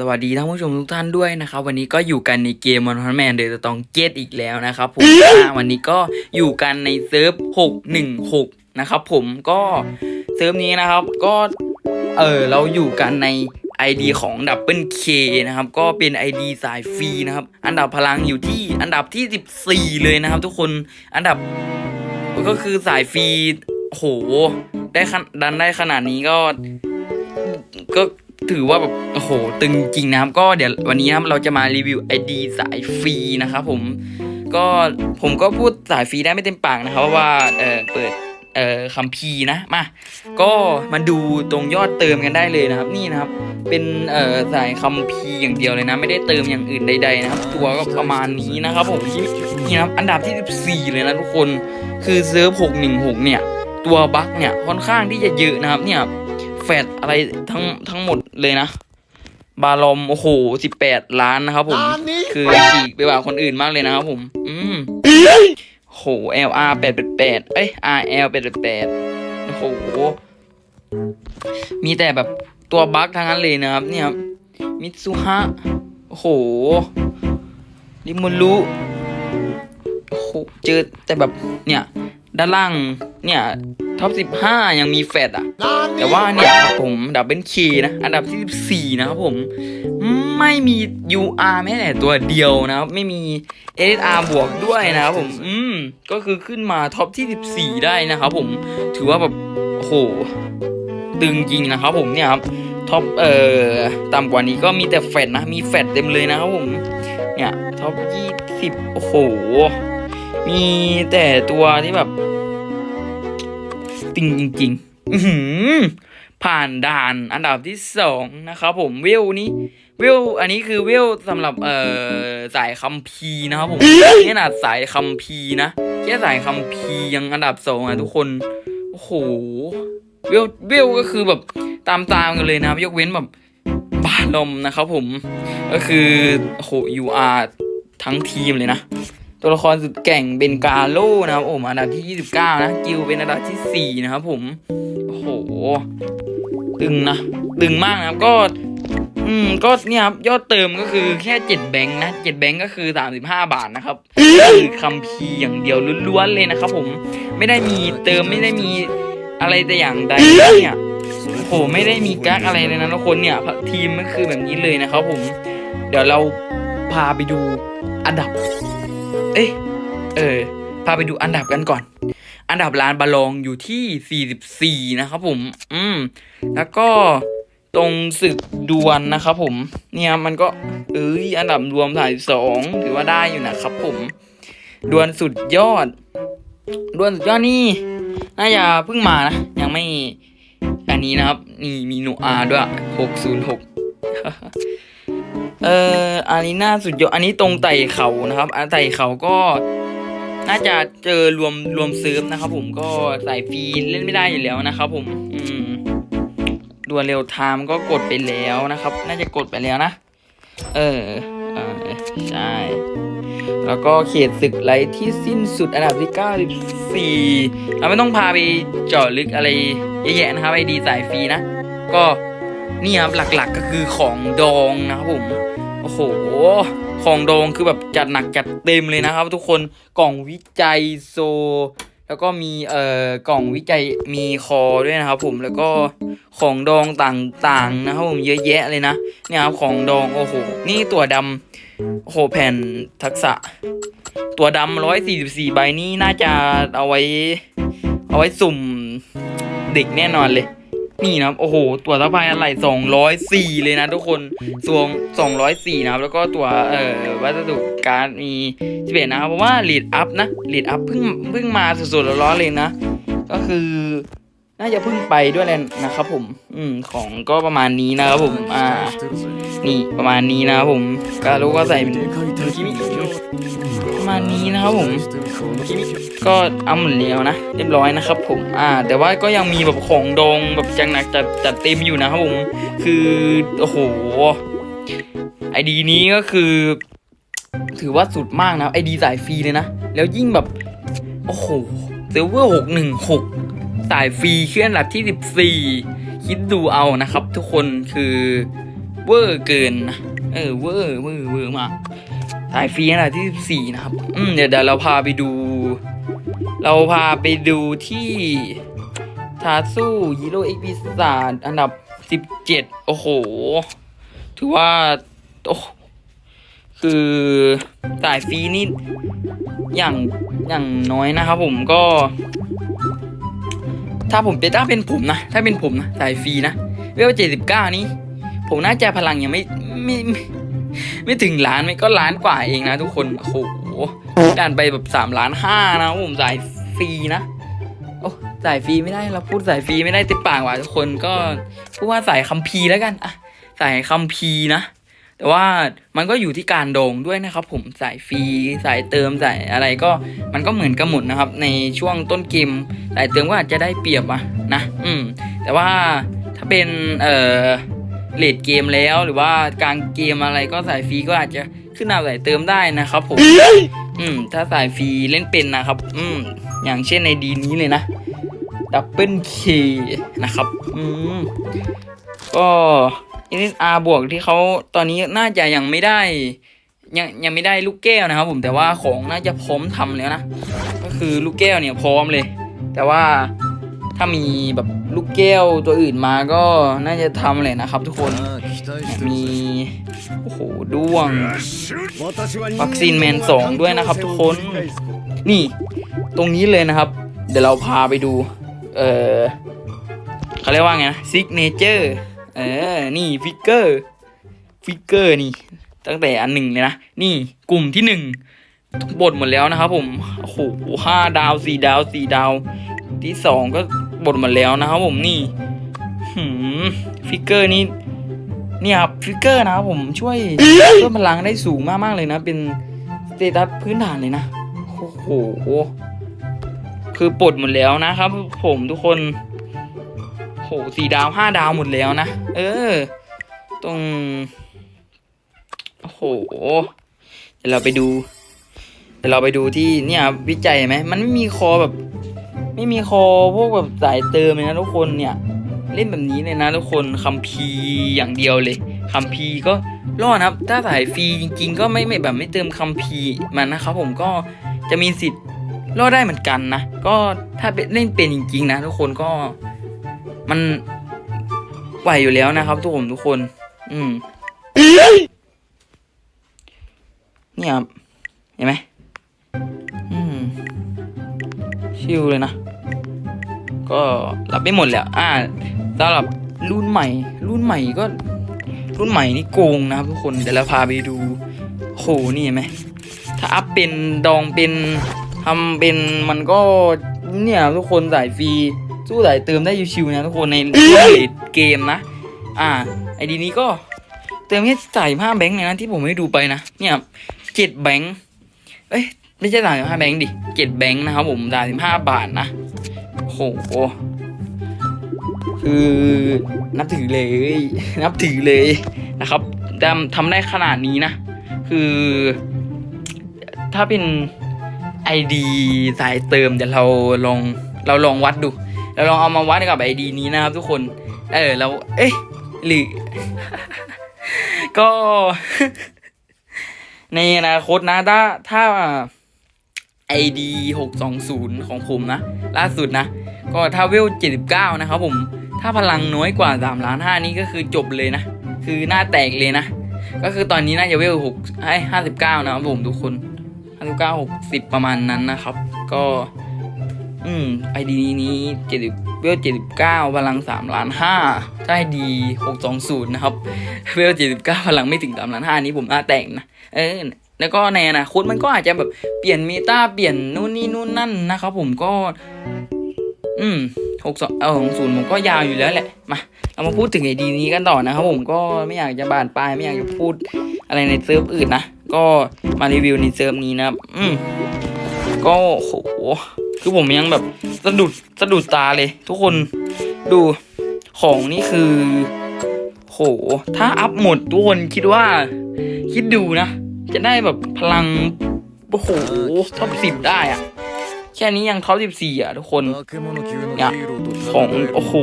สวัสดีท่านผู้ชมทุกท่านด้วยนะครับ วันนี้ก็อยู่กันในเกมมอนทันแมนเดอร์ตองเกตอีกแล้วนะครับผมอ่าวันนี้ก็อยู่กันในเซิร์ฟ 616 นะครับผมก็เซิร์ฟนี้นะครับก็เออเราอยู่กันใน ID ของดับเบิลเคนะครับ ก็เป็น ID สายฟรีนะครับ อันดับพลังอยู่ที่อันดับที่ 14 เลยนะครับ ทุกคนอันดับก็คือสายฟรีโหได้ขนดันได้ขนาดนี้ก็ก็ ถือว่าแบบโอ้โหตึงจริงนะครับก็เดี๋ยววันนี้นะครับเราจะมารีวิว ID สายฟรีนะครับผมก็ผมก็พูดสายฟรีได้ไม่เต็มปากนะครับว่าเออเปิดเออคัมภีนะมาก็มาดูตรงยอดเติมกันได้เลยนะครับ นี่นะครับ เป็นเอ่อสายคัมภีอย่างเดียวเลยนะ ไม่ได้เติมอย่างอื่นใดๆนะครับ ตัวก็ประมาณนี้นะครับผมนี่นะครับอันดับที่ 14 เลยนะทุกคนคือเซิร์ฟ616 เนี่ย ตัวบั๊กเนี่ยค่อนข้างที่จะเยอะนะครับเนี่ยแฟดอะไรทั้งทั้งหมด เลยนะ บาลอมโอ้โห18ล้านนะครับผมคือฉีกไปกว่าคนอื่นมากเลยนะครับผม อืมโห LR 888เอ้ย RL 888โอ้โห มีแต่แบบตัวบั๊กทั้งนั้นเลยนะครับ เนี่ยครับมิตซูฮะโอ้โหริมูรุโอ้โหเจอแต่แบบเนี่ย ด้านล่างเนี่ย ท็อป 15 ยังมีแฟดอะ แต่ว่าเนี่ยครับผมดับเบิลคีนะ อันดับที่14 นะครับผม ไม่มี UR แม้แต่ตัวเดียวนะครับ ไม่มี SR บวกด้วยนะครับผม อืม ก็คือขึ้นมาท็อปที่ 14 ได้นะครับผม ถือว่าแบบโอ้โหตึงจริงนะครับผมเนี่ยครับท็อปเอ่อต่ำกว่านี้ก็มีแต่แฟดนะ มีแฟดเต็มเลยนะครับผม เนี่ยท็อป20โอ้โห มีแต่ตัวที่แบบ ติงจริงๆอื้อหือผ่านด่านอันดับที่สองนะครับผมเวลนี้เวลอันนี้คือเวลสำหรับเอ่อสายคัมภีร์นะครับผมนี่ขนาดสายคัมภีร์นะแค่สายคัมภีร์ยังอันดับสองอะทุกคนโอ้โหเวลเวลก็คือแบบตามตามๆกันเลยนะครับยกเว้นแบบบาลมนะครับผมก็คือโอ้โห UR ทั้งทีมเลยนะ ตัวละครสุดแก่งเบนกาโลนะครับผมอันดับที่ 29 นะ กิลเป็นอันดับที่ 4 นะครับผมโอ้โหตึงนะตึงมากนะครับก็อืมก็เนี่ยครับยอดเติมก็คือแค่7แบงค์นะ7แบงค์ก็คือ35บาทนะครับคือคัมภีร์อย่างเดียวล้วนๆเลยนะครับผมไม่ได้มีเติมไม่ได้มีอะไรแต่อย่างใดเนี่ยโอ้โหไม่ได้มีกั๊กอะไรเลยนะทุกคนเนี่ยทีมก็คือแบบนี้เลยนะครับผม เดี๋ยวเราพาไปดูอันดับ เอ้ยเออพาไปดูอันดับกันก่อน อันดับล้านบาลองอยู่ที่ 44 นะครับผม อืม แล้วก็ตรงศึกดวลนะครับผม เนี่ยมันก็เอ้ยอันดับรวม32ถือว่าได้อยู่นะครับผม ดวลสุดยอด ดวลสุดยอดนี่น่าจะเพิ่งมานะ ยังไม่อันนี้นะครับ นี่มีโนอาด้วย 606 เอ่ออารีนาสุดยอดอันนี้ตรงไต่เขานะครับอันไต่เขาก็น่าจะเจอรวมรวมซิร์ฟนะครับ ผมก็สายฟรีเล่นไม่ได้อยู่แล้วนะครับ ผม อืมดวลเร็วไทม์ก็กดไปแล้วนะครับ น่าจะกดไปแล้วนะ เออเออใช่ แล้วก็เขตศึกไรที่สิ้นสุดอันดับที่94เราไม่ต้องพาไปเจาะลึกอะไรเยอะแยะนะครับไอดีสายฟรีนะ ก็ นี่ครับหลักๆก็คือของดองนะครับผมโอ้โหของดองคือแบบจัดหนักจัดเต็มเลยนะครับ ทุกคนกล่องวิจัยโซ แล้วก็มีเอ่อกล่องวิจัยมีคอด้วยนะครับผมแล้วก็ของดองต่างๆนะครับผมเยอะแยะเลยนะเนี่ยครับของดองโอ้โหนี่ตัวดำโอ้โหแผ่นทักษะ ตัวดำร้อยสี่สิบสี่ใบนี้น่าจะเอาไว้ เอาไว้สุ่มเด็กแน่นอนเลย นี่นะครับโอ้โห ตัวสะพายอะไรสองร้อยสี่เลยนะทุกคนสวนสองร้อยสี่นะครับ แล้วก็ตัวเอ่อวัสดุการ์ดมีสิบเอ็ดนะครับเพราะว่าลีดอัพนะลีดอัพเพิ่งเพิ่งมาสดๆร้อนๆเลยนะ ก็คือ น่าจะเพิ่งไปด้วยแหละนะครับผม อืมของก็ประมาณนี้นะครับผมอ่านี่ประมาณนี้นะครับผม การูก็ใส่เป็นคิมิ มาณนี้นะครับผมก็เอาหมดแล้วนะเรียบร้อยนะครับผมอ่า แต่ว่าก็ยังมีแบบของดองแบบจังหนักจัดจัดเต็มอยู่นะครับผมคือโอ้โหไอดีนี้ก็คือ ถือว่าสุดมากนะไอดีสายฟรีเลยนะ แล้วยิ่งแบบ โอ้โหเซิร์ฟเวอร์หกหนึ่งหกสายฟรีเคลื่อนอันดับที่สิบสี่คิดดูเอานะครับ ทุกคนคือเวอร์เกินนะเออเวอร์เวอร์เวอร์มาก สายฟรีอันดับที่ 14 นะครับ อืมเดี๋ยวเดี๋ยวเราพาไปดู เราพาไปดูที่ทาสู้ฮีโร่เอ็กพิซาอันดับ 17 โอ้โห ถือว่า โอ้ คือสายฟรีนี่ อย่าง อย่างน้อยนะครับผมก็ ถ้าผมเป็นถ้าเป็นผมนะ ถ้าเป็นผมนะสายฟรีนะ เวลเจ็ดสิบเก้านี้ ผมน่าจะพลังยังไม่ไม่ ไม่ไม่ถึงล้านไม่ก็ล้านกว่าเองนะทุกคน โอ้โหด่านไปแบบสามล้านห้านะผมสายฟรีนะ โอ้สายฟรีไม่ได้เราพูดสายฟรีไม่ได้ติดปากว่ะทุกคนก็พูดว่าสายคัมภีร์แล้วกันอะสายคัมภีร์นะ แต่ว่ามันก็อยู่ที่การโด่งด้วยนะครับ ผมสายฟรีสายเติมสายอะไรก็มันก็เหมือนกันหมดนะครับ ในช่วงต้นเกมสายเติมก็อาจจะได้เปรียบอะนะ อืม แต่ว่าถ้าเป็นเอ่อ เลดเกมแล้วหรือว่ากลางเกมอะไรก็สายฟรีก็อาจจะขึ้นเอาสายเติมได้นะครับผมอืมถ้าสายฟรีเล่นเป็นนะครับ อืมอย่างเช่นในดีนี้เลยนะดับเบิลเคนะครับ อืมก็ NSR บวกที่เขาตอนนี้น่าจะยังไม่ได้ยังยังไม่ได้ลูกแก้วนะครับ ผมแต่ว่าของน่าจะพร้อมทำแล้วนะ ก็คือลูกแก้วเนี่ยพร้อมเลย แต่ว่า ถ้ามีแบบลูกแก้วตัวอื่นมาก็น่าจะทำเลยนะครับทุกคนมีโอ้โหด้วง วัคซีนแมนสองด้วยนะครับทุกคน นี่ตรงนี้เลยนะครับ เดี๋ยวเราพาไปดู เออเขาเรียกว่าไงนะซิกเนเจอร์เออ นี่ฟิกเกอร์ฟิกเกอร์นี่ ตั้งแต่อันหนึ่งเลยนะ นี่กลุ่มที่หนึ่งบทหมดแล้วนะครับผม โอ้โหห้าดาวสี่ดาวสี่ดาว ที่สองก็ บทหมดแล้วนะครับผมนี่หืมฟิกเกอร์นี่เนี่ยครับฟิกเกอร์นะครับผมช่วยเพิ่มพลังได้สูงมากๆเลยนะ เป็นสเตตัสพื้นฐานเลยนะโอ้โหคือปลดหมดแล้วนะครับ ผมทุกคนโหสี่ดาวห้าดาวหมดแล้วนะ เออ ตรงโอ้โหเดี๋ยวเราไปดู เดี๋ยวเราไปดูที่เนี่ยครับวิจัยไหมมันไม่มีคอแบบ ไม่มีคอพวกแบบสายเติมเลยนะทุกคนเนี่ย เล่นแบบนี้เลยนะทุกคนคัมภีอย่างเดียวเลยคัมภีก็รอดครับ ถ้าสายฟรีจริง ๆ ก็ไม่ไม่แบบไม่เติมคัมภีมันนะครับผมก็จะมีสิทธิ์รอดได้เหมือนกันนะ ก็ถ้าเล่นเป็นจริง ๆ นะ ทุกคนก็มันไหวอยู่แล้วนะครับ ทุกคนทุกคน อืมเนี่ยครับเห็นไหมอืมชิลเลยนะ ก็รับไม่หมดแล้วอ่าสำหรับรุ่นใหม่ รุ่นใหม่ก็ รุ่นใหม่นี่โกงนะครับทุกคนเดี๋ยวเราพาไปดูโหนี่เห็นไหมถ้าอัพเป็นดองเป็นทำเป็นมันก็เนี่ยทุกคนสายฟรีสู้สายเติมได้ชิวๆนะทุกคนในเลดเกมนะ อ่า ไอดีนี้ก็เติมแค่จ่ายห้าแบงค์เลยนะที่ผมให้ดูไปนะเนี่ยเจ็ดแบงค์เอ้ยไม่ใช่จ่ายห้าแบงค์ดิเจ็ดแบงค์นะครับผมจ่ายสิบห้าบาทนะ ห คือนับถือเลย นับถือเลยนะครับทำทำได้ขนาดนี้นะ คือ ถ้าเป็น ID สายเติมเดี๋ยวเราลองเราลองวัดดู เราลองเอามาวัดกับ ID นี้นะครับทุกคน เออเราเอ๊ะหรือ ก็ ในอนาคตนะ ถ้าถ้า ID 620 ของผมนะ ล่าสุดนะ ก็ถ้าเวล79 นะครับผม ถ้าพลังน้อยกว่า3ล้าน5นี่ก็คือจบเลยนะ คือหน้าแตกเลยนะ ก็คือตอนนี้น่าจะเวล6ให้59 นะครับผมทุกคน59 60 ประมาณนั้นนะครับ ก็ อืม ID นี้70เวล79 พลัง3ล้าน5ถ้า ID 620 นะครับ เวล79 พลังไม่ถึง3ล้าน5นี้ผมหน้าแตกนะ เออแล้วก็ในอนาคตมันก็อาจจะแบบเปลี่ยนเมตาเปลี่ยนนู่นนี่นู่นนั่นนะครับผมก็ อืมหกสองเออของศูนย์ผมก็ยาวอยู่แล้วแหละ มา เรามาพูดถึงไอดีนี้กันต่อนะครับผมก็ไม่อยากจะบานปลายไม่อยากจะพูดอะไรในเซิร์ฟอื่นนะ ก็มารีวิวในเซิร์ฟนี้นะครับ อืมก็โหคือผมยังแบบสะดุดสะดุดตาเลย ทุกคนดูของนี่คือ โห ถ้าอัพหมดทุกคนคิดว่า คิดดูนะ จะได้แบบพลัง โอ้โหท็อปสิบได้อะ แค่นี้ยังท็อปสิบสี่อะทุกคนเนี่ยของโอ้โห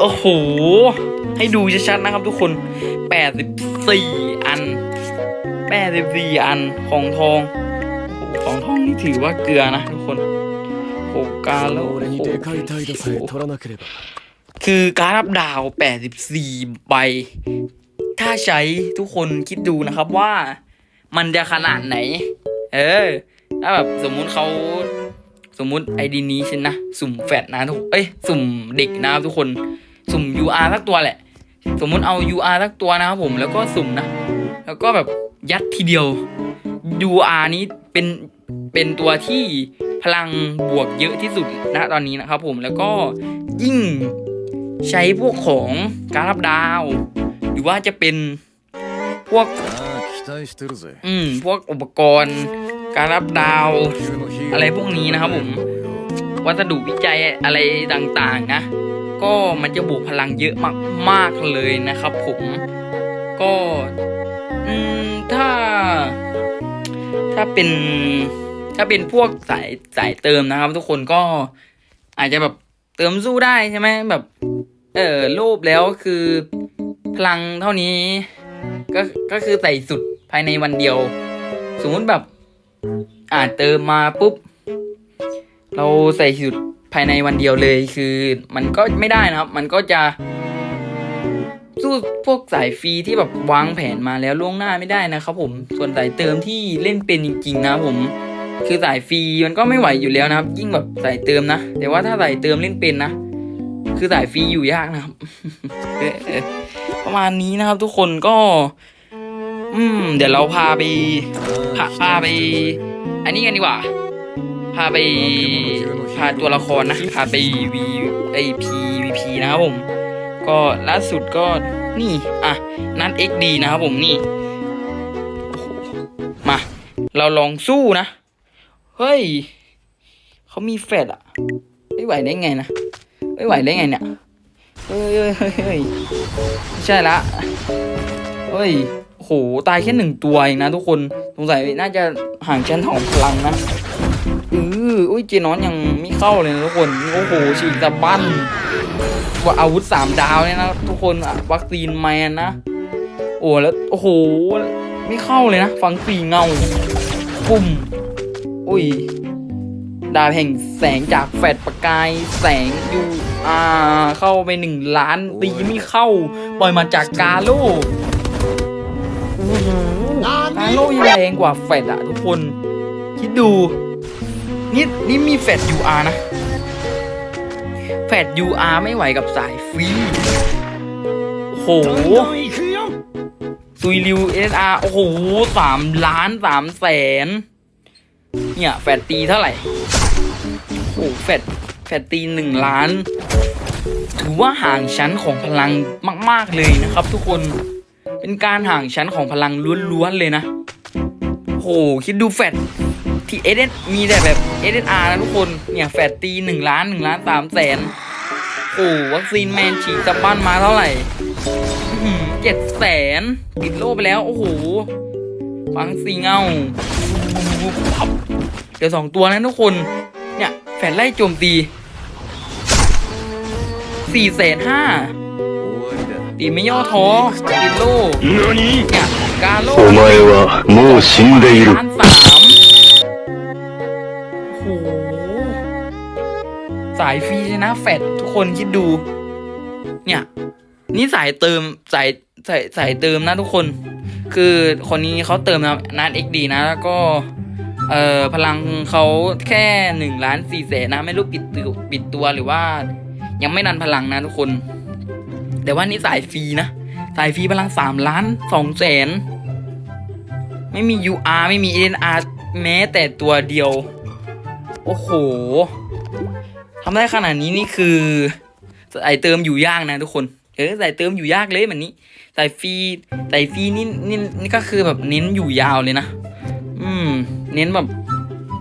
โอ้โห ให้ดูชัดๆนะครับทุกคนแปดสิบสี่อันแปดสิบสี่อันของทองของทองนี่ถือว่าเกลือนะทุกคนโอ้การแล้วโอ้คือการรับดาวแปดสิบสี่ใบ ถ้าใช้ทุกคนคิดดูนะครับว่ามันจะขนาดไหน เออ ถ้าแบบสมมุติเขาสมมุติไอดีนี้ฉันนะ สุ่มแฟดนะทุกเอ้ยสุ่มเด็กนะครับทุกคน สุ่ม UR สักตัวแหละ สมมุติเอา UR สักตัวนะครับผมแล้วก็สุ่มนะ แล้วก็แบบยัดทีเดียว UR นี้เป็นเป็นตัวที่พลังบวกเยอะที่สุดนะตอนนี้นะครับผมแล้วก็ยิ่งใช้พวกของการรับดาว หรือว่าจะเป็นพวกอืมพวกอุปกรณ์ การรับดาว อะไรพวกนี้นะครับผม วัสดุวิจัยอะไรต่างๆนะ ก็มันจะบวกพลังเยอะมากๆเลยนะครับผม ก็ถ้า ถ้าเป็นถ้าเป็นพวกสายสายเติมนะครับ ทุกคนก็อาจจะแบบเติมสู้ได้ใช่ไหมแบบ เออรูปแล้วคือพลังเท่านี้ ก็ก็คือใส่สุดภายในวันเดียว สมมติแบบ อ่าเติมมาปุ๊บ เราใส่สุดภายในวันเดียวเลยคือมันก็ไม่ได้นะครับ มันก็จะ สู้พวกสายฟรีที่แบบวางแผนมาแล้วล่วงหน้าไม่ได้นะครับผมส่วนสายเติมที่เล่นเป็นจริง ๆ นะผม คือสายฟรีมันก็ไม่ไหวอยู่แล้วนะครับ ยิ่งแบบสายเติมนะแต่ว่าถ้าสายเติมเล่นเป็นนะคือสายฟรีอยู่ยากนะครับประมาณนี้นะครับทุกคนก็ อืม เดี๋ยวเราพาไปพาพาไป อันนี้กันดีกว่า พาไป พาตัวละครนะ พาไปวีไอพีวีพีนะครับผม ก็ล่าสุดก็นี่ อะ นัด XD นะครับผมนี่ มา เราลองสู้นะ เฮ้ย เขามีแฟดอะไม่ไหวได้ไงนะ ไม่ไหวได้ไงเนี่ย เฮ้ยเฮ้ยเฮ้ยเฮ้ยไม่ใช่ละ เฮ้ย โอ้โหตายแค่หนึ่งตัวเองนะทุกคนสงสัยน่าจะห่างชั้นของพลังนะอืออุ้ยเจนอนยังไม่เข้าเลยนะทุกคนโอ้โหฉีกตะบั้นว่าอาวุธสามดาวเนี่ยนะทุกคนอะวัคซีนแมนนะโอ้แล้วโอ้โหไม่เข้าเลยนะ ฟังสีเงาปุ่มอุ้ยดาบแห่งแสงจากแฟดประกายแสงยูอาเข้าไปหนึ่งล้านตีไม่เข้า ปล่อยมาจากกาโล โอ้โหกาโลยังแรงกว่าแฟดอะทุกคน คิดดู นี่นี่มีแฟด UR นะ แฟด UR ไม่ไหวกับสายฟรีโอ้โหซุยริว SR โอ้โหสามล้านสามแสน เนี่ย แฟดตีเท่าไหร่ โอ้โหแฟดแฟดตีหนึ่งล้าน ถือว่าห่างชั้นของพลังมาก ๆ เลยนะครับทุกคน เป็นการห่างชั้นของพลังล้วนๆเลยนะ โห คิดดูแฟดที่เอเดนมีแต่แบบเอเดนอาร์นะทุกคน เนี่ยแฟดตีหนึ่งล้านหนึ่งล้านสามแสนโอ้วัคซีนแมนฉีดจำบ้านมาเท่าไหร่เจ็ดแสนติดโลไปแล้ว โอ้โหฟังสีเงาเดี๋ยวสองตัวนะทุกคน เนี่ย แฟดไล่โจมตีสี่แสนห้า ตีไม่ย่อท้อติดโล 何 เนี่ยกาโล お前はもう死んでいる ล้านสามโอ้โห สายฟรีชนะแฟดทุกคนคิดดู เนี่ย นี่สายเติมสายสายสายเติมนะทุกคน คือคนนี้เขาเติมนะนัดเอ็กดีนะ แล้วก็ เอ่อ พลังเขาแค่หนึ่งล้านสี่แสนนะ ไม่รู้ปิดตัวปิดตัวหรือว่า ยังไม่ดันพลังนะทุกคน แต่ว่านี่สายฟรีนะ สายฟรีพลังสามล้านสองแสนไม่มี UR ไม่มี NR แม้แต่ตัวเดียว โอ้โหทำได้ขนาดนี้นี่คือสายเติมอยู่ยากนะทุกคน เออสายเติมอยู่ยากเลยแบบนี้สายฟรีสายฟรีนี่นี่นี่ก็คือแบบเน้นอยู่ยาวเลยนะ อืม เน้นแบบ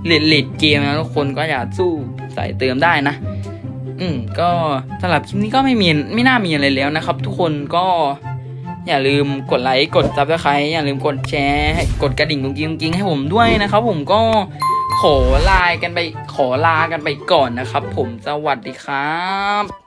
เลดเลดเกมนะทุกคนก็อย่าสู้สายเติมได้นะ อืมก็สำหรับคลิปนี้ก็ไม่มีไม่น่ามีอะไรแล้วนะครับ ทุกคนก็อย่าลืมกดไลค์กดซับสไครต์อย่าลืมกดแชร์ให้กดกระดิ่งกุ้งกิ้งกุ้งกิ้งให้ผมด้วยนะครับ ผมก็ขอลากันไปขอลากันไปก่อนนะครับ ผมสวัสดีครับ